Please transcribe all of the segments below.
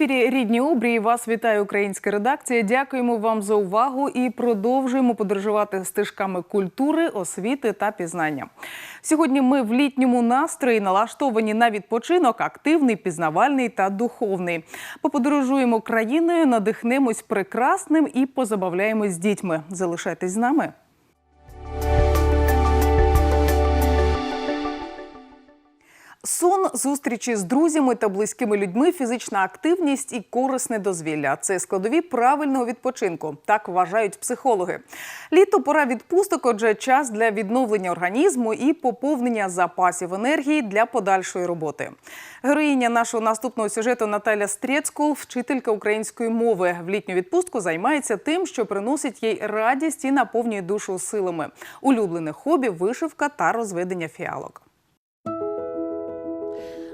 ефірі Рідні обрії. Вас вітає українська редакція. Дякуємо вам за увагу і продовжуємо подорожувати стежками культури, освіти та пізнання. Сьогодні ми в літньому настрої налаштовані на відпочинок, активний, пізнавальний та духовний. Поподорожуємо країною, надихнемось прекрасним і позабавляємось з дітьми. Залишайтесь з нами. Сон, зустрічі з друзями та близькими людьми, фізична активність і корисне дозвілля це складові правильного відпочинку. Так вважають психологи. Літо пора відпусток, отже, час для відновлення організму і поповнення запасів енергії для подальшої роботи. Героїня нашого наступного сюжету Наталя Стрєцькул, вчителька української мови, в літню відпустку займається тим, що приносить їй радість і наповнює душу силами. Улюблене хобі, вишивка та розведення фіалок.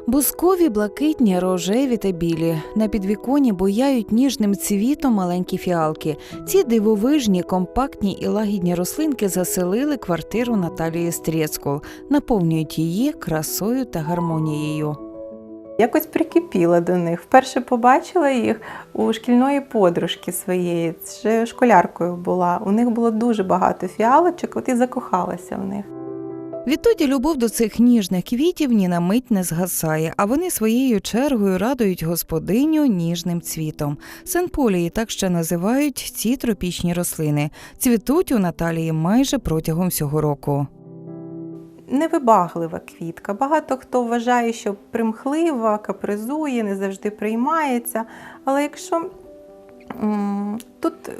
Бускові, блакитні, рожеві та білі. На підвіконі бояють ніжним цвітом маленькі фіалки. Ці дивовижні, компактні і лагідні рослинки заселили квартиру Наталії Стрєцькол, наповнюють її красою та гармонією. Якось прикипіла до них. Вперше побачила їх у шкільної подружки своєї, ще школяркою була. У них було дуже багато фіалочок, от і закохалася в них. Відтоді любов до цих ніжних квітів ні на мить не згасає, а вони своєю чергою радують господиню ніжним цвітом. Сенполії так ще називають ці тропічні рослини. Цвітуть у Наталії майже протягом всього року. Невибаглива квітка. Багато хто вважає, що примхлива, капризує, не завжди приймається. Але якщо тут е,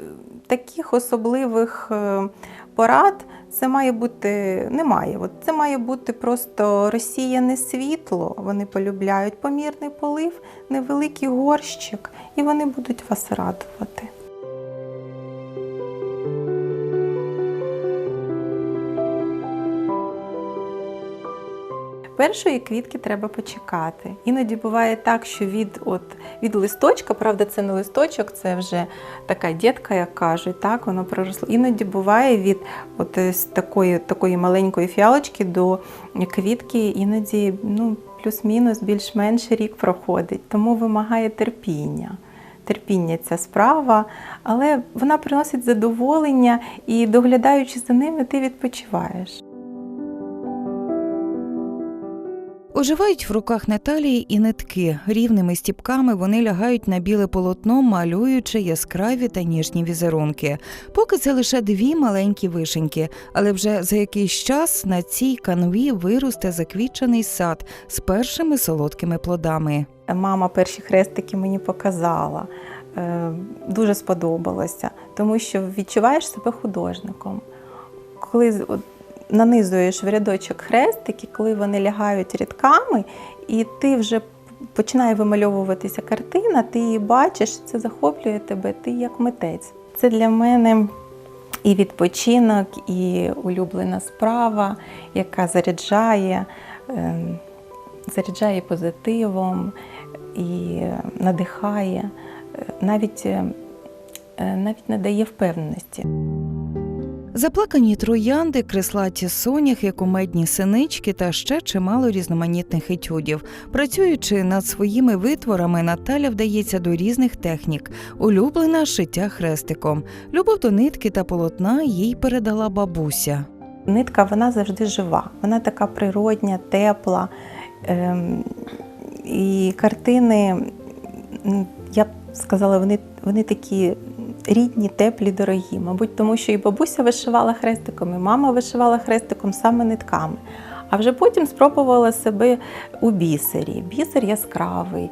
таких особливих е, порад це має бути немає. От це має бути просто розсіяне світло. Вони полюбляють помірний полив, невеликий горщик, і вони будуть вас радувати. Першої квітки треба почекати. Іноді буває так, що від, от, від листочка, правда, це не листочок, це вже така дітка, як кажуть, так, воно проросло. Іноді буває від от, такої, такої маленької фіалочки до квітки, іноді ну, плюс-мінус більш-менш рік проходить, тому вимагає терпіння. Терпіння ця справа, але вона приносить задоволення і доглядаючи за ними, ти відпочиваєш. Оживають в руках Наталії і нитки. Рівними стіпками вони лягають на біле полотно, малюючи яскраві та ніжні візерунки. Поки це лише дві маленькі вишеньки, але вже за якийсь час на цій канві виросте заквітчений сад з першими солодкими плодами. Мама перші хрестики мені показала. Е, Дуже сподобалося, тому що відчуваєш себе художником. Коли нанизуєш в рядочок хрестики, коли вони лягають рядками, і ти вже починає вимальовуватися картина, ти її бачиш, це захоплює тебе, ти як митець. Це для мене і відпочинок, і улюблена справа, яка заряджає, е, заряджає позитивом і надихає, е, навіть, е, навіть надає впевненості. Заплакані троянди, креслаті соняхи, кумедні синички та ще чимало різноманітних етюдів. Працюючи над своїми витворами, Наталя вдається до різних технік. Улюблена шиття хрестиком. Любов до нитки та полотна їй передала бабуся. Нитка вона завжди жива, вона така природня, тепла. Ем, і картини, я б сказала, вони, вони такі рідні, теплі, дорогі. Мабуть, тому що і бабуся вишивала хрестиком, і мама вишивала хрестиком саме нитками. А вже потім спробувала себе у бісері. Бісер яскравий,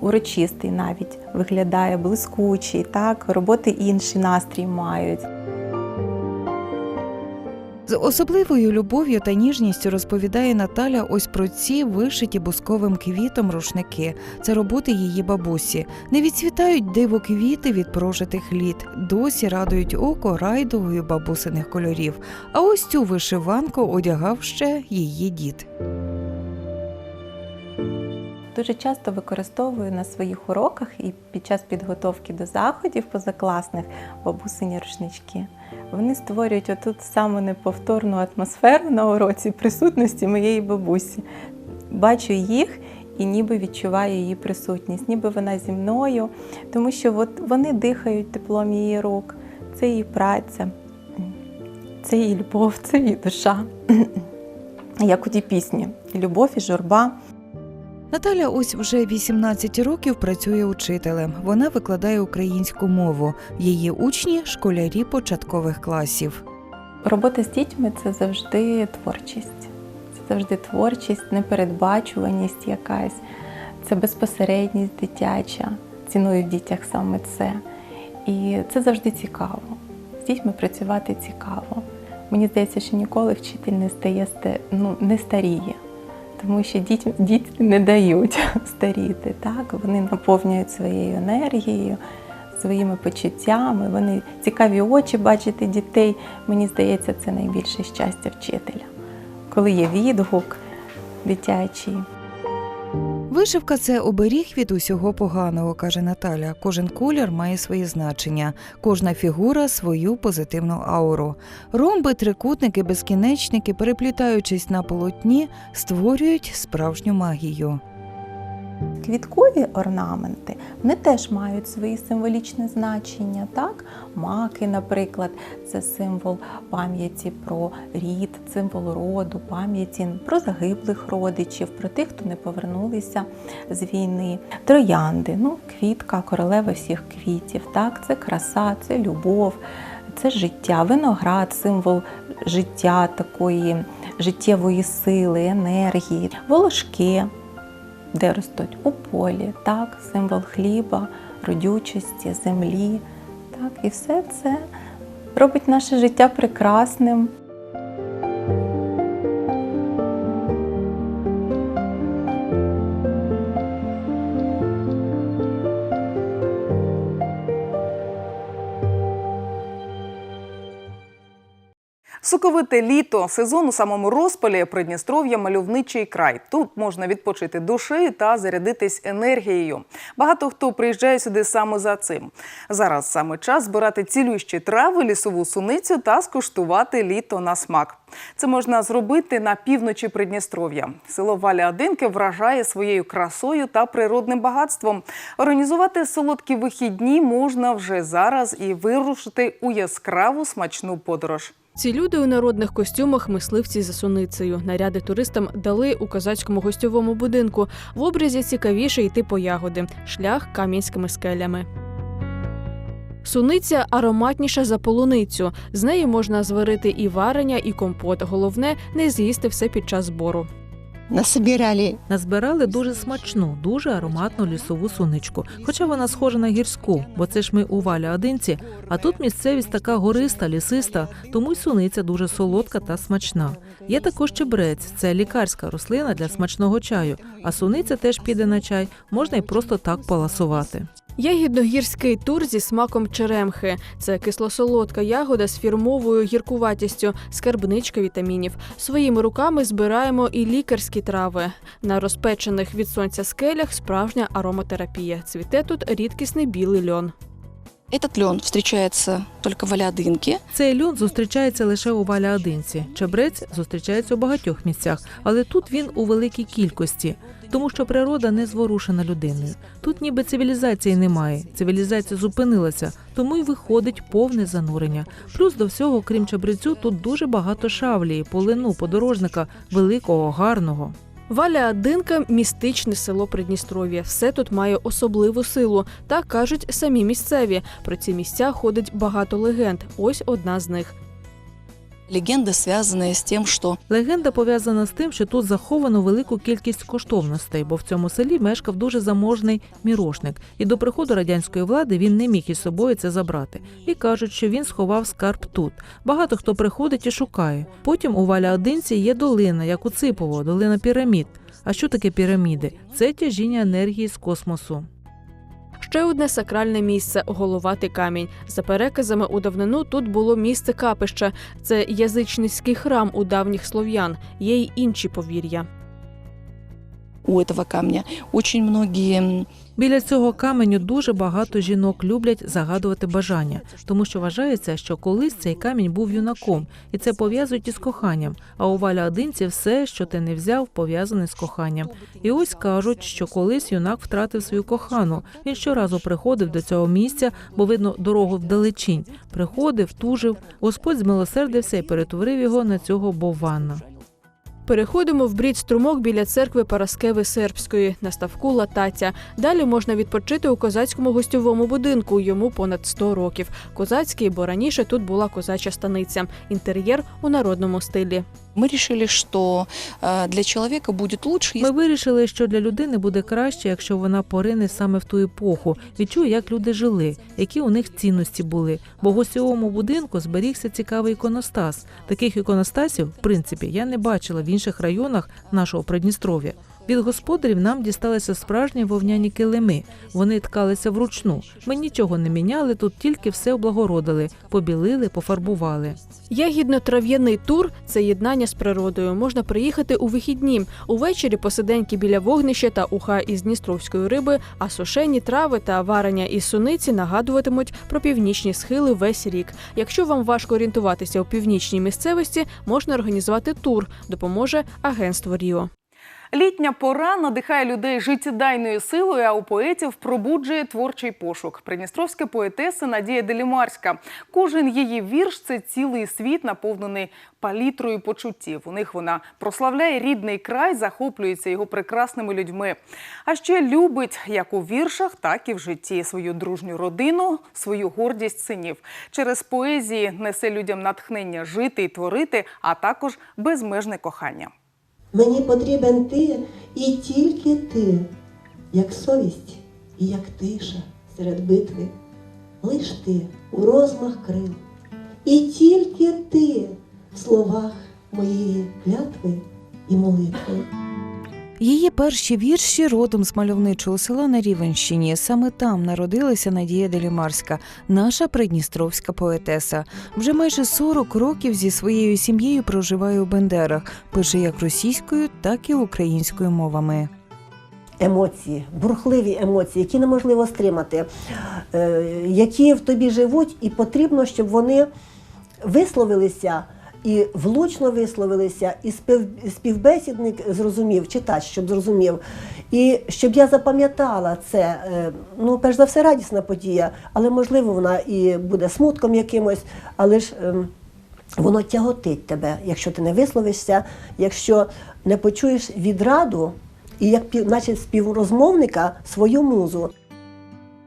урочистий навіть виглядає блискучий, так, роботи інші настрій мають. З особливою любов'ю та ніжністю розповідає Наталя ось про ці вишиті бусковим квітом рушники. Це роботи її бабусі. Не відцвітають диво квіти від прожитих літ, досі радують око райдовою бабусиних кольорів. А ось цю вишиванку одягав ще її дід. Дуже часто використовую на своїх уроках і під час підготовки до заходів позакласних бабусині рушнички. Вони створюють отут саму неповторну атмосферу на уроці присутності моєї бабусі. Бачу їх і ніби відчуваю її присутність, ніби вона зі мною, тому що от вони дихають теплом її рук, це її праця, це її любов, це її душа. Як у тій пісні Любов і журба. Наталя ось вже 18 років працює учителем. Вона викладає українську мову. Її учні школярі початкових класів. Робота з дітьми це завжди творчість. Це завжди творчість, непередбачуваність якась, це безпосередність дитяча. Ціную в дітях саме це. І це завжди цікаво. З дітьми працювати цікаво. Мені здається, що ніколи вчитель не стає ну, не старіє, тому що діти, діти не дають старіти. Так? Вони наповнюють своєю енергією, своїми почуттями, вони цікаві очі бачити дітей. Мені здається, це найбільше щастя вчителя, коли є відгук дитячий. Вишивка це оберіг від усього поганого, каже Наталя. Кожен колір має своє значення, кожна фігура свою позитивну ауру. Ромби, трикутники, безкінечники, переплітаючись на полотні, створюють справжню магію. Квіткові орнаменти вони теж мають свої символічне значення. Так? Маки, наприклад, це символ пам'яті про рід, символ роду, пам'яті про загиблих родичів, про тих, хто не повернулися з війни. Троянди, ну, квітка, королева всіх квітів. Так? Це краса, це любов, це життя, виноград, символ життя, такої життєвої сили, енергії, волошки де ростуть у полі, так, символ хліба, родючості, землі. Так, і все це робить наше життя прекрасним. Соковите літо, сезон у самому розпалі Придністров'я мальовничий край. Тут можна відпочити душею та зарядитись енергією. Багато хто приїжджає сюди саме за цим. Зараз саме час збирати цілющі трави, лісову суницю та скуштувати літо на смак. Це можна зробити на півночі Придністров'я. Село Валя-Одинки вражає своєю красою та природним багатством. Організувати солодкі вихідні можна вже зараз і вирушити у яскраву смачну подорож. Ці люди у народних костюмах мисливці за суницею. Наряди туристам дали у козацькому гостьовому будинку. В образі цікавіше йти по ягоди, шлях кам'янськими скелями. Суниця ароматніша за полуницю. З неї можна зварити і варення, і компот. Головне не з'їсти все під час збору. Насобирали Назбирали дуже смачну, дуже ароматну лісову суничку. Хоча вона схожа на гірську, бо це ж ми у валя одинці. А тут місцевість така гориста, лісиста, тому й суниця дуже солодка та смачна. Є також чебрець, це лікарська рослина для смачного чаю. А суниця теж піде на чай, можна й просто так поласувати. Ягідно-гірський тур зі смаком черемхи. Це кисло-солодка ягода з фірмовою гіркуватістю, скарбничка вітамінів. Своїми руками збираємо і лікарські трави. На розпечених від сонця скелях справжня ароматерапія. Цвіте тут рідкісний білий льон. Этот лен встречается только в Алядынке. Цей льон зустрічається лише у валя одинці. Чебрець зустрічається у багатьох місцях, але тут він у великій кількості, тому що природа не зворушена людиною. Тут ніби цивілізації немає. Цивілізація зупинилася, тому й виходить повне занурення. Плюс до всього, крім чебрецю, тут дуже багато шавлії, полину, подорожника, великого, гарного. Валя Динка містичне село Придністров'я. Все тут має особливу силу. Так кажуть самі місцеві. Про ці місця ходить багато легенд. Ось одна з них. Легенда, связанная с тем, что Легенда пов'язана з тим, що тут заховано велику кількість коштовностей, бо в цьому селі мешкав дуже заможний мірошник, і до приходу радянської влади він не міг із собою це забрати. І кажуть, що він сховав скарб тут. Багато хто приходить і шукає. Потім у Валя Одинці є долина, як у Ципово, долина пірамід. А що таке піраміди? Це тяжіння енергії з космосу. Ще одне сакральне місце головатий камінь. За переказами у давнину тут було місце капища. Це язичницький храм у давніх слов'ян. Є й інші повір'я. у этого камня. Очень м, Біля цього каменю дуже багато жінок люблять загадувати бажання, тому що вважається, що колись цей камінь був юнаком, і це пов'язують із коханням. А у Валя Одинці все, що ти не взяв, пов'язане з коханням. І ось кажуть, що колись юнак втратив свою кохану. Він щоразу приходив до цього місця, бо видно дорогу вдалечінь. Приходив, тужив. Господь змилосердився і перетворив його на цього бована. Переходимо в брід струмок біля церкви Параскеви Сербської на ставку Латаця. Далі можна відпочити у козацькому гостьовому будинку. Йому понад 100 років. Козацький, бо раніше тут була козача станиця. Інтер'єр у народному стилі. мы решили, что э, для человека будет лучше, Ми вирішили, що для людини буде краще, якщо вона порине саме в ту епоху, відчує, як люди жили, які у них цінності були. Бо в гостьовому будинку зберігся цікавий іконостас. Таких іконостасів, в принципі, я не бачила в інших районах нашого Придністров'я. Від господарів нам дісталися справжні вовняні килими. Вони ткалися вручну. Ми нічого не міняли, тут тільки все облагородили, побілили, пофарбували. Ягідно-трав'яний тур це єднання з природою. Можна приїхати у вихідні. Увечері посиденьки біля вогнища та уха із дністровської риби, а сушені трави та варення із суниці нагадуватимуть про північні схили весь рік. Якщо вам важко орієнтуватися у північній місцевості, можна організувати тур. Допоможе агентство Ріо. Літня пора надихає людей життєдайною силою, а у поетів пробуджує творчий пошук. Придністровська поетеса Надія Делімарська. Кожен її вірш це цілий світ, наповнений палітрою почуттів. У них вона прославляє рідний край, захоплюється його прекрасними людьми. А ще любить як у віршах, так і в житті свою дружню родину, свою гордість синів. Через поезії несе людям натхнення жити і творити, а також безмежне кохання. Мені потрібен ти і тільки ти, як совість і як тиша серед битви. Лиш ти у розмах крил, і тільки ти в словах моєї клятви і молитви. Її перші вірші родом з мальовничого села на Рівенщині. Саме там народилася Надія Делімарська, наша придністровська поетеса. Вже майже 40 років зі своєю сім'єю проживає у Бендерах, пише як російською, так і українською мовами. Емоції, бурхливі емоції, які неможливо стримати, е, які в тобі живуть, і потрібно, щоб вони висловилися і влучно висловилися, і спів, співбесідник зрозумів, читач, щоб зрозумів. І щоб я запам'ятала це, е, ну, перш за все, радісна подія, але можливо вона і буде смутком якимось, але ж. ем, Воно тяготить тебе, якщо ти не висловишся, якщо не почуєш відраду і як наче співрозмовника свою музу.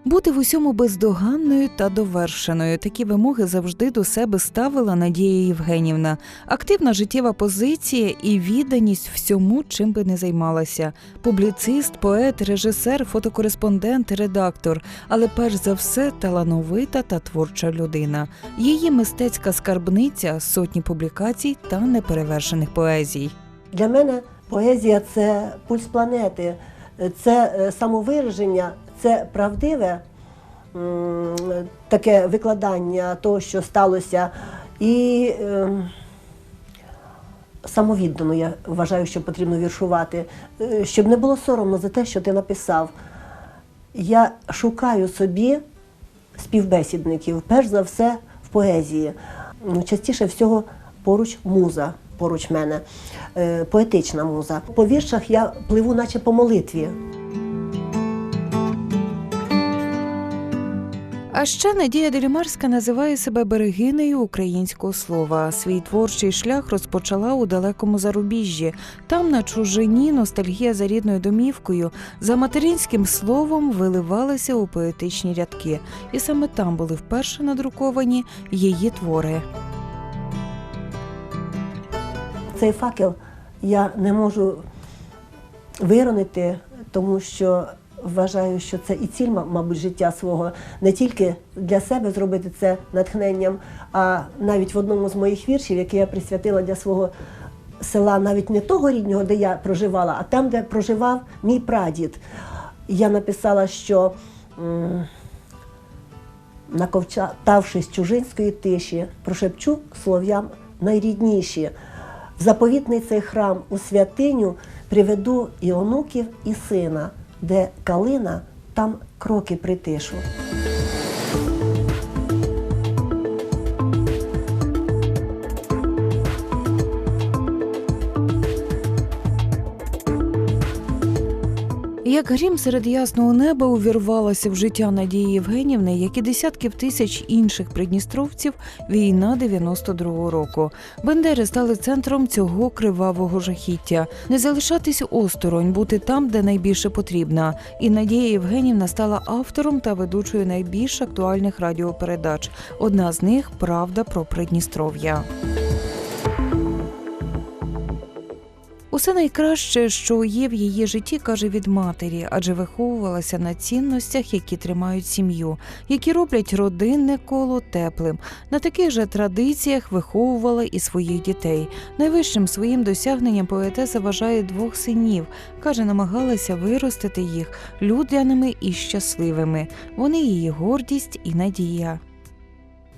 Бути в усьому бездоганною та довершеною. Такі вимоги завжди до себе ставила Надія Євгенівна. Активна життєва позиція і відданість всьому, чим би не займалася. Публіцист, поет, режисер, фотокореспондент, редактор, але перш за все талановита та творча людина. Її мистецька скарбниця сотні публікацій та неперевершених поезій. Для мене поезія це пульс планети, це е, самовираження, це правдиве таке викладання того, що сталося. І ем, самовіддано я вважаю, що потрібно віршувати, Е, щоб не було соромно за те, що ти написав. Я шукаю собі співбесідників, перш за все в поезії. Ну, Частіше всього поруч муза, поруч мене, е, поетична муза. По віршах я пливу, наче по молитві. А ще Надія Делімарська називає себе берегинею українського слова. Свій творчий шлях розпочала у далекому зарубіжжі. Там на чужині ностальгія за рідною домівкою, за материнським словом виливалася у поетичні рядки, і саме там були вперше надруковані її твори. Цей факел я не можу виронити, тому що вважаю, що це і ціль, мабуть, життя свого не тільки для себе зробити це натхненням, а навіть в одному з моїх віршів, який я присвятила для свого села, навіть не того рідного, де я проживала, а там, де проживав мій прадід. Я написала, що м, наковчатавшись чужинської тиші, прошепчу слов'ям найрідніші. В заповітний цей храм у святиню приведу і онуків, і сина, де калина, там кроки притишу. Як грім серед ясного неба увірвалася в життя Надії Євгенівни, як і десятків тисяч інших придністровців, війна 92-го року. Бендери стали центром цього кривавого жахіття. Не залишатись осторонь, бути там, де найбільше потрібна. І Надія Євгенівна стала автором та ведучою найбільш актуальних радіопередач. Одна з них Правда про Придністров'я. Усе найкраще, що є в її житті, каже від матері, адже виховувалася на цінностях, які тримають сім'ю, які роблять родинне коло теплим. На таких же традиціях виховувала і своїх дітей. Найвищим своїм досягненням поетеса вважає двох синів. каже, намагалася виростити їх людяними і щасливими. Вони її гордість і надія.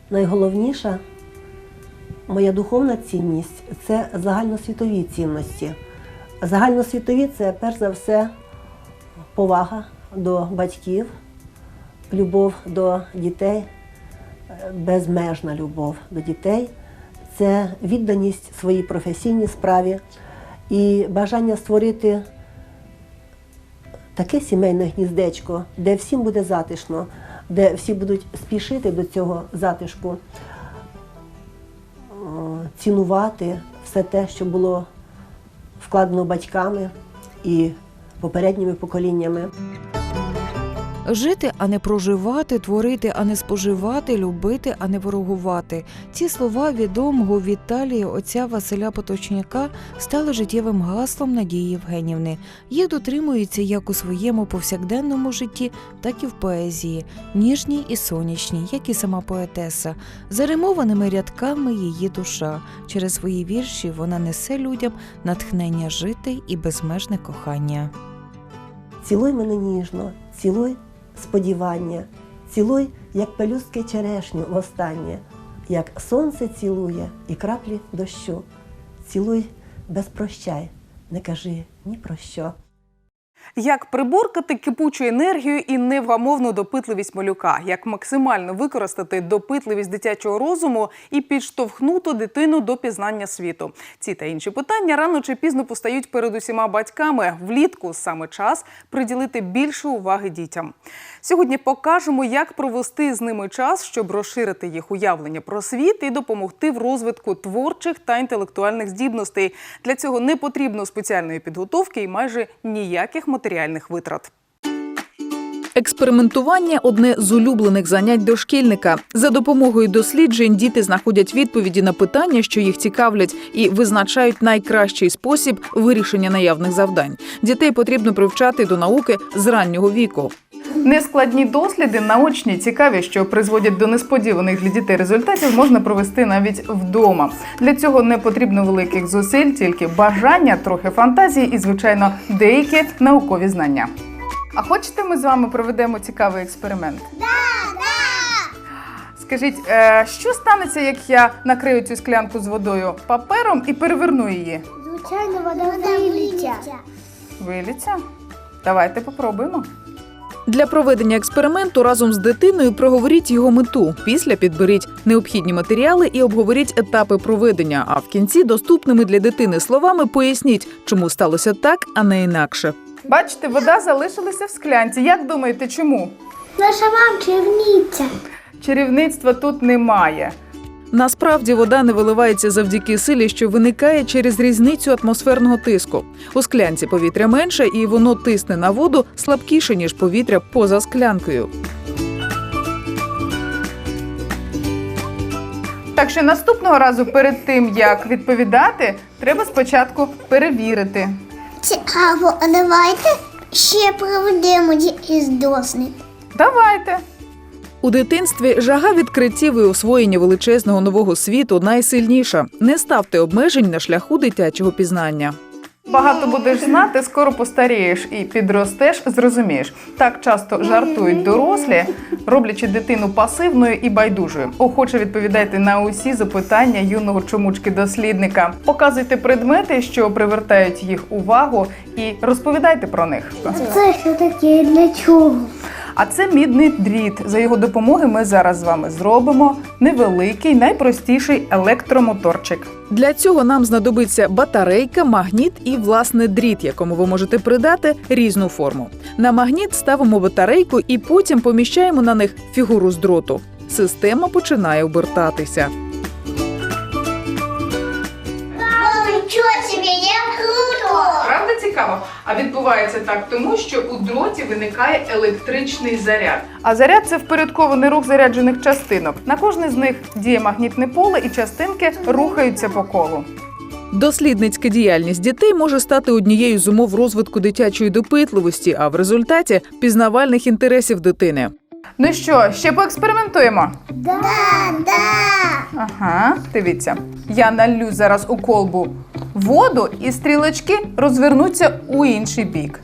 Найголовніша моя духовна цінність це загальносвітові цінності. Загальносвітові це перш за все повага до батьків, любов до дітей, безмежна любов до дітей, це відданість своїй професійній справі і бажання створити таке сімейне гніздечко, де всім буде затишно, де всі будуть спішити до цього затишку, цінувати все те, що було вкладено батьками і попередніми поколіннями. Жити, а не проживати, творити, а не споживати, любити, а не ворогувати. Ці слова відомого в отця Василя Поточняка стали життєвим гаслом Надії Євгенівни. Їх дотримуються як у своєму повсякденному житті, так і в поезії, ніжній і сонячній, як і сама поетеса. Заримованими рядками її душа. Через свої вірші вона несе людям натхнення жити і безмежне кохання. Цілуй мене ніжно, цілуй сподівання, цілуй, як пелюстки черешню востаннє, як сонце цілує і краплі дощу. Цілуй без прощай, не кажи ні про що. Як приборкати кипучу енергію і невгамовну допитливість малюка, як максимально використати допитливість дитячого розуму і підштовхнути дитину до пізнання світу. Ці та інші питання рано чи пізно постають перед усіма батьками. Влітку саме час приділити більше уваги дітям. Сьогодні покажемо, як провести з ними час, щоб розширити їх уявлення про світ і допомогти в розвитку творчих та інтелектуальних здібностей. Для цього не потрібно спеціальної підготовки і майже ніяких матеріальних витрат. Експериментування одне з улюблених занять дошкільника. За допомогою досліджень діти знаходять відповіді на питання, що їх цікавлять, і визначають найкращий спосіб вирішення наявних завдань. Дітей потрібно привчати до науки з раннього віку. Нескладні досліди, наочні, цікаві, що призводять до несподіваних для дітей результатів, можна провести навіть вдома. Для цього не потрібно великих зусиль, тільки бажання, трохи фантазії і, звичайно, деякі наукові знання. А хочете, ми з вами проведемо цікавий експеримент? Да, да! Скажіть, е, що станеться, як я накрию цю склянку з водою папером і переверну її? Звичайно, вода виліття. Виліться? Давайте попробуємо. Для проведення експерименту разом з дитиною проговоріть його мету. Після підберіть необхідні матеріали і обговоріть етапи проведення. А в кінці доступними для дитини словами поясніть, чому сталося так, а не інакше. Бачите, вода залишилася в склянці. Як думаєте, чому? Наша мам чарівниця. Чарівництва тут немає. Насправді вода не виливається завдяки силі, що виникає через різницю атмосферного тиску. У склянці повітря менше, і воно тисне на воду слабкіше ніж повітря поза склянкою. Так що наступного разу перед тим, як відповідати, треба спочатку перевірити. Цікаво, а давайте ще проведемо якийсь дослід. Давайте. У дитинстві жага відкриттів і освоєння величезного нового світу найсильніша. Не ставте обмежень на шляху дитячого пізнання. Багато будеш знати, скоро постарієш і підростеш, зрозумієш. Так часто жартують дорослі, роблячи дитину пасивною і байдужою. Охоче відповідайте на усі запитання юного чомучки-дослідника. Показуйте предмети, що привертають їх увагу, і розповідайте про них. Це що таке для чого? А це мідний дріт. За його допомоги ми зараз з вами зробимо невеликий, найпростіший електромоторчик. Для цього нам знадобиться батарейка, магніт і власне дріт, якому ви можете придати різну форму. На магніт ставимо батарейку і потім поміщаємо на них фігуру з дроту. Система починає обертатися. Нічого собі! Правда цікаво? А відбувається так тому, що у дроті виникає електричний заряд. А заряд це впорядкований рух заряджених частинок. На кожне з них діє магнітне поле, і частинки рухаються по колу. Дослідницька діяльність дітей може стати однією з умов розвитку дитячої допитливості, а в результаті пізнавальних інтересів дитини. Ну що, ще поекспериментуємо? Да, да. Ага, дивіться. Я налью зараз у колбу воду, і стрілочки розвернуться у інший бік.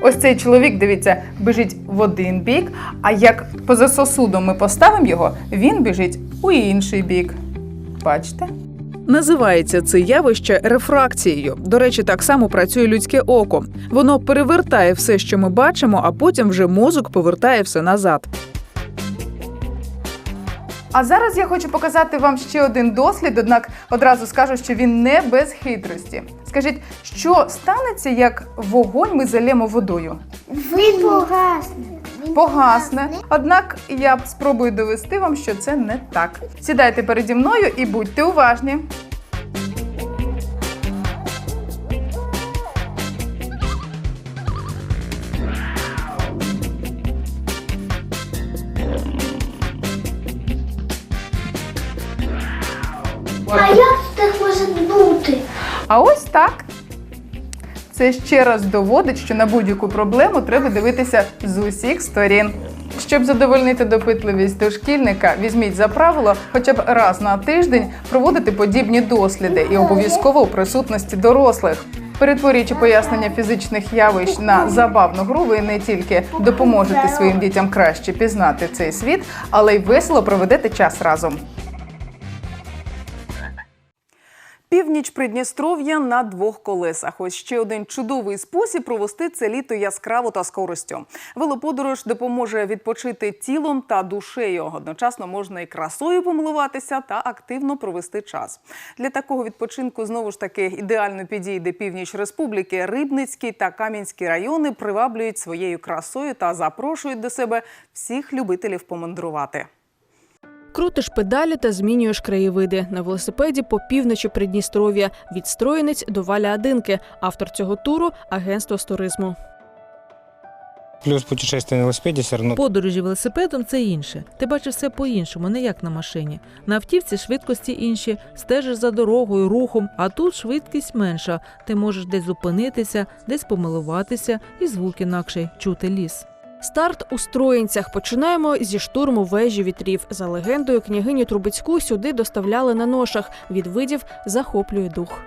Ось цей чоловік, дивіться, біжить в один бік, а як поза сосудом ми поставимо його, він біжить у інший бік. Бачите? Називається це явище рефракцією. До речі, так само працює людське око. Воно перевертає все, що ми бачимо, а потім вже мозок повертає все назад. А зараз я хочу показати вам ще один дослід, однак одразу скажу, що він не без хитрості. Скажіть, що станеться, як вогонь ми залємо водою? Він погасне. Погасне. Однак я спробую довести вам, що це не так. Сідайте переді мною і будьте уважні. А ось так. Це ще раз доводить, що на будь-яку проблему треба дивитися з усіх сторін. Щоб задовольнити допитливість дошкільника, візьміть за правило хоча б раз на тиждень проводити подібні досліди і обов'язково у присутності дорослих. Перетворюючи пояснення фізичних явищ на забавну гру, ви не тільки допоможете своїм дітям краще пізнати цей світ, але й весело проведете час разом. Північ Придністров'я на двох колесах. Ось ще один чудовий спосіб провести це літо яскраво та з користю. Велоподорож допоможе відпочити тілом та душею. Одночасно можна і красою помилуватися та активно провести час. Для такого відпочинку знову ж таки ідеально підійде північ республіки. Рибницький та Кам'янський райони приваблюють своєю красою та запрошують до себе всіх любителів помандрувати. Крутиш педалі та змінюєш краєвиди на велосипеді по півночі Придністров'я від Строїнець до Валя Адинки. Автор цього туру агентство з туризму. Плюс путешествие на велосипеде все равно Подорожі велосипедом це інше. Ти бачиш все по-іншому, не як на машині. На автівці швидкості інші, стежиш за дорогою, рухом, а тут швидкість менша. Ти можеш десь зупинитися, десь помилуватися, і звук інакший чути ліс. Старт у Строїнцях. Починаємо зі штурму вежі вітрів. За легендою, княгиню Трубецьку сюди доставляли на ношах. Від видів захоплює дух.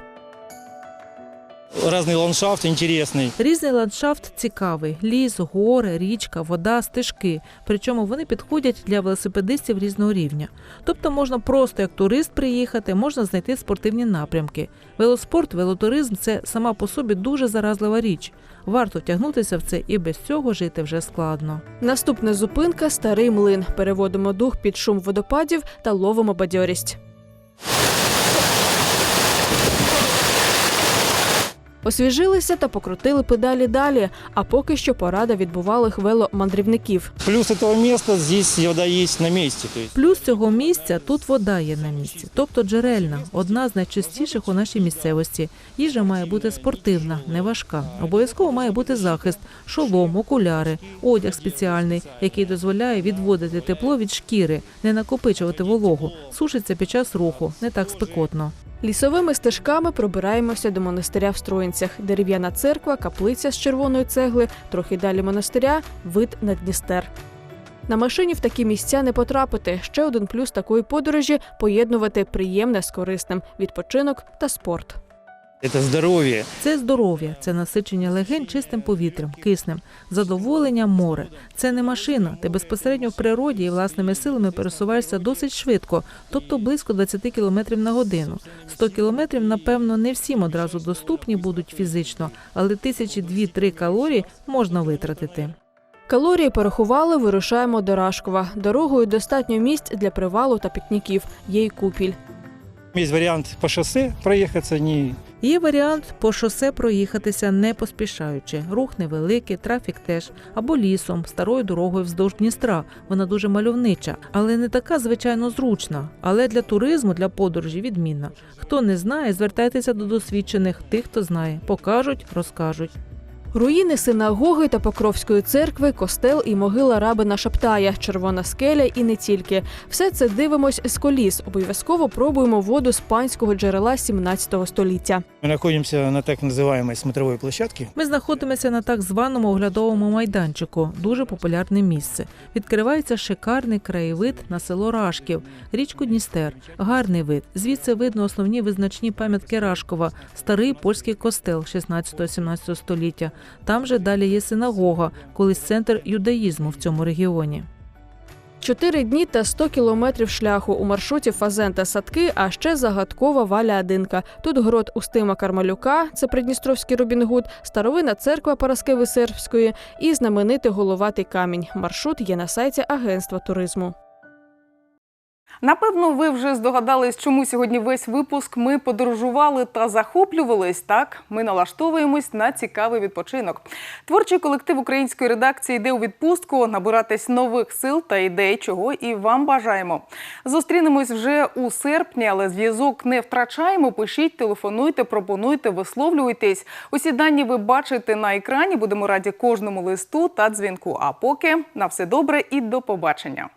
разный ландшафт интересный. Різний ландшафт цікавий: ліс, гори, річка, вода, стежки. Причому вони підходять для велосипедистів різного рівня. Тобто можна просто як турист приїхати, можна знайти спортивні напрямки. Велоспорт, велотуризм це сама по собі дуже заразлива річ. Варто тягнутися в це і без цього жити вже складно. Наступна зупинка старий млин. Переводимо дух під шум водопадів та ловимо бадьорість. Освіжилися та покрутили педалі далі. А поки що порада від бувалих веломандрівників. Плюс этого места здесь вода есть на. То Плюс цього місця тут вода є на місці, тобто джерельна, одна з найчастіших у нашій місцевості. Їжа має бути спортивна, не важка. Обов'язково має бути захист, шолом, окуляри, одяг спеціальний, який дозволяє відводити тепло від шкіри, не накопичувати вологу, сушиться під час руху, не так спекотно. Лісовими стежками пробираємося до монастиря в Строїнцях. Дерев'яна церква, каплиця з червоної цегли, трохи далі монастиря, вид на Дністер. На машині в такі місця не потрапити. Ще один плюс такої подорожі поєднувати приємне з корисним відпочинок та спорт. Это здоровье. Це здоров'я, це насичення легень чистим повітрям, киснем, задоволення море. Це не машина. Ти безпосередньо в природі і власними силами пересуваєшся досить швидко, тобто близько 20 км на годину. 100 км, напевно, не всім одразу доступні будуть фізично, але тисячі дві-три калорії можна витратити. Калорії порахували, вирушаємо до Рашкова. Дорогою достатньо місць для привалу та пікніків. Є й купіль. Есть вариант по шоссе проехаться, не Є варіант по шосе проїхатися не поспішаючи. Рух невеликий, трафік теж, або лісом, старою дорогою вздовж Дністра. Вона дуже мальовнича, але не така, звичайно, зручна. Але для туризму, для подорожі відмінна. Хто не знає, звертайтеся до досвідчених, тих, хто знає, покажуть, розкажуть. Руїни синагоги та Покровської церкви, костел і могила рабина Шаптая, червона скеля і не тільки. Все це дивимось з коліс. Обов'язково пробуємо воду з панського джерела 17 століття. Мы находимся на так называемой смотровой площадке. Ми знаходимося на так званому оглядовому майданчику, дуже популярне місце. Відкривається шикарний краєвид на село Рашків, річку Дністер, гарний вид. Звідси видно основні визначні пам'ятки Рашкова, старий польський костел 16-17 століття. Там же далі є синагога, колись центр юдаїзму в цьому регіоні. Чотири дні та 100 кілометрів шляху у маршруті Фазен та Садки, а ще загадкова Валя Адинка. Тут грот Устима Кармалюка, це Придністровський Робінгуд, старовина церква Параскеви Сербської і знаменитий головатий камінь. Маршрут є на сайті Агентства туризму. Напевно, ви вже здогадались, чому сьогодні весь випуск ми подорожували та захоплювались. Так, ми налаштовуємось на цікавий відпочинок. Творчий колектив української редакції йде у відпустку набиратись нових сил та ідей, чого і вам бажаємо. Зустрінемось вже у серпні, але зв'язок не втрачаємо. Пишіть, телефонуйте, пропонуйте, висловлюйтесь. Усі дані ви бачите на екрані. Будемо раді кожному листу та дзвінку. А поки на все добре і до побачення.